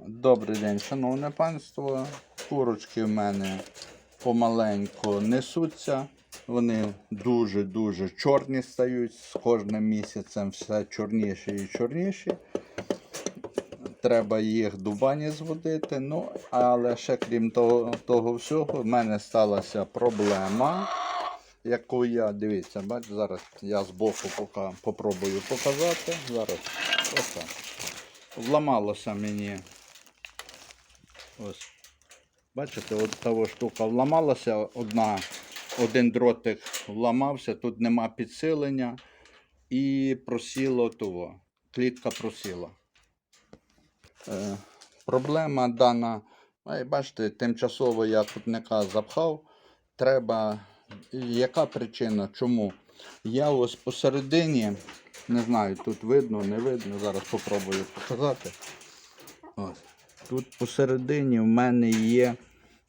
Добрий день, шановне панство. Курочки в мене помаленьку несуться. Вони дуже-дуже чорні стають. З кожним місяцем все чорніші і чорніші. Треба їх до бані зводити. Ну, але ще крім того, того всього, в мене сталася проблема, яку я, дивіться, бачите, зараз я збоку пока, попробую показати. Зараз ось так. Вламалося мені. Ось. Бачите, от того штука вламалася, одна, один дротик вламався, тут нема підсилення і просіло того. Клітка просіла. Е, проблема дана, е, бачите, тимчасово я кутника запхав. Треба. Яка причина? Чому? Я ось посередині, не знаю, тут видно, не видно, зараз спробую показати. Ось. Тут посередині в мене є,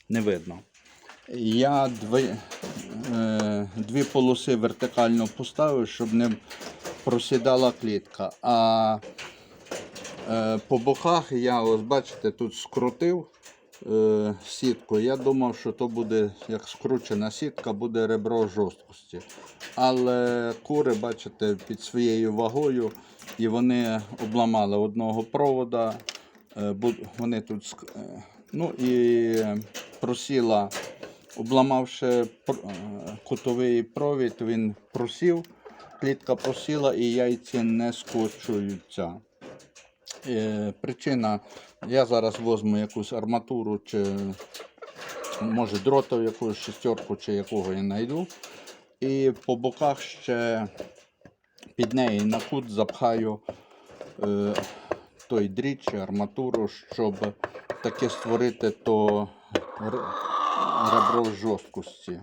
не видно. Я дві, е, дві полоси вертикально поставив, щоб не просідала клітка. А е, по боках я, ось бачите, тут скрутив е, сітку. Я думав, що то буде, як скручена сітка, буде ребро жорсткості. Але кури, бачите, під своєю вагою, і вони обламали одного провода. Е, Вони тут е, ну і просіла, обламавши е, кутовий провід, він просів, клітка просіла і яйці не скочуються. Причина, я зараз візьму якусь арматуру чи може дротов якусь шестерку чи якого я знайду. І по боках ще під неї на кут запхаю той дріт арматуру, щоб таки створити то ребро жорсткості.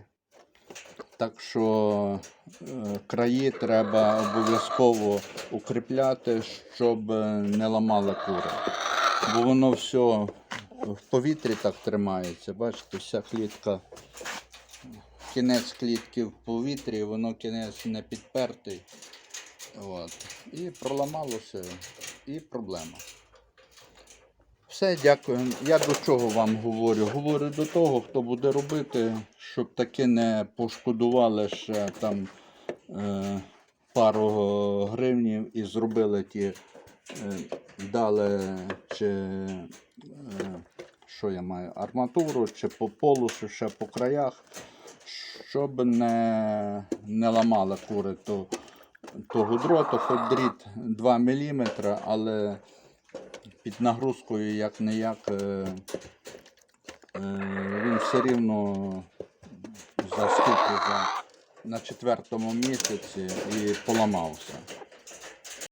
Так що е, краї треба обов'язково укріпляти, щоб е, не ламали кури. Бо воно все в повітрі так тримається. Бачите, вся клітка, кінець клітки в повітрі, воно кінець не підпертий. От. І проламалося, і проблема. Все, дякую. Я до чого вам говорю? Говорю до того, хто буде робити, щоб таки не пошкодували ще там е, пару гривнів і зробили ті, е, дали чи е, що я маю, арматуру, чи по полосу, ще по краях, щоб не, не ламали кури то, того дроту, хоч дріт 2 мм, але під нагрузкою як не як е, він все рівно за скільки за на четвертому місяці і поламався.